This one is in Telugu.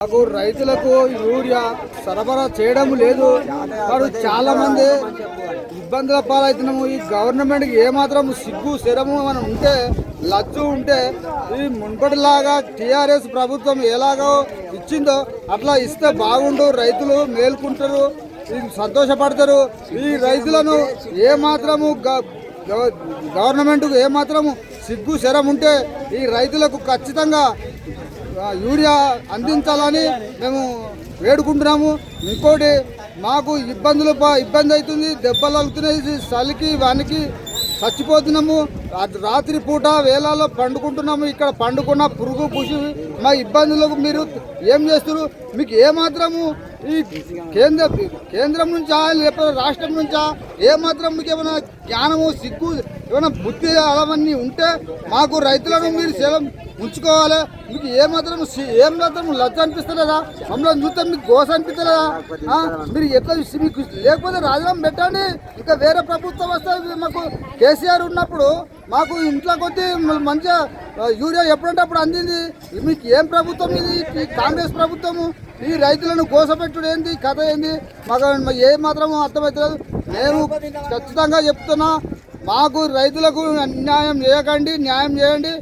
మాకు రైతులకు యూరియా సరఫరా చేయడం లేదు. వారు చాలా మంది ఇబ్బందుల పాలవుతున్నాము. ఈ గవర్నమెంట్కి ఏమాత్రం సిగ్గు శరము మనం ఉంటే లజ్జు ఉంటే ఈ మున్పటిలాగా టిఆర్ఎస్ ప్రభుత్వం ఎలాగో ఇచ్చిందో అట్లా ఇస్తే బాగుండు. రైతులు మేల్కుంటారు సంతోషపడతారు. ఈ రైతులను ఏమాత్రము గవ- గవర్నమెంట్కు ఏమాత్రము సిగ్గు శరం ఉంటే ఈ రైతులకు ఖచ్చితంగా యూరియా అందించాలని మేము వేడుకుంటున్నాము. ఇంకోటి మాకు ఇబ్బందులు ఇబ్బంది అవుతుంది దెబ్బలు అవుతున్నాయి చలికి వానికి చచ్చిపోతున్నాము. రాత్రి పూట వేళల్లో పండుకుంటున్నాము. ఇక్కడ పండుకున్న పురుగు పుషి మా ఇబ్బందులకు మీరు ఏం చేస్తున్నారు మీకు ఏమాత్రము ఈ కేంద్ర కేంద్రం నుంచా లేకపోతే రాష్ట్రం నుంచా ఏమాత్రం మీకు ఏమైనా జ్ఞానము సిగ్గు ఏమైనా బుద్ధి అలవన్నీ ఉంటే మాకు రైతులను మీరు సేలం ఉంచుకోవాలి. మీకు ఏమాత్రం మాత్రం ఏం మాత్రం లజ్జ అనిపిస్తలేదా? మమ్మల్ని చూస్తే మీకు గోస అనిపిస్తలేదా? మీరు ఎట్లా మీకు లేకపోతే రాజీనామా పెట్టండి. ఇంకా వేరే ప్రభుత్వం వస్తే మాకు. కేసీఆర్ ఉన్నప్పుడు మాకు ఇంట్లో కొద్దీ మంచిగా యూరియా ఎప్పుడంటే అప్పుడు అందింది. మీకు ఏం ప్రభుత్వం ఇది? కాంగ్రెస్ ప్రభుత్వము? ఈ రైతులను కోసపెట్టుడు ఏంది? కథ ఏంది? మాకు ఏ మాత్రం అర్థమవుతుంది మేము ఖచ్చితంగా చెప్తున్నా మాకు రైతులకు అన్యాయం చేయకండి న్యాయం చేయండి.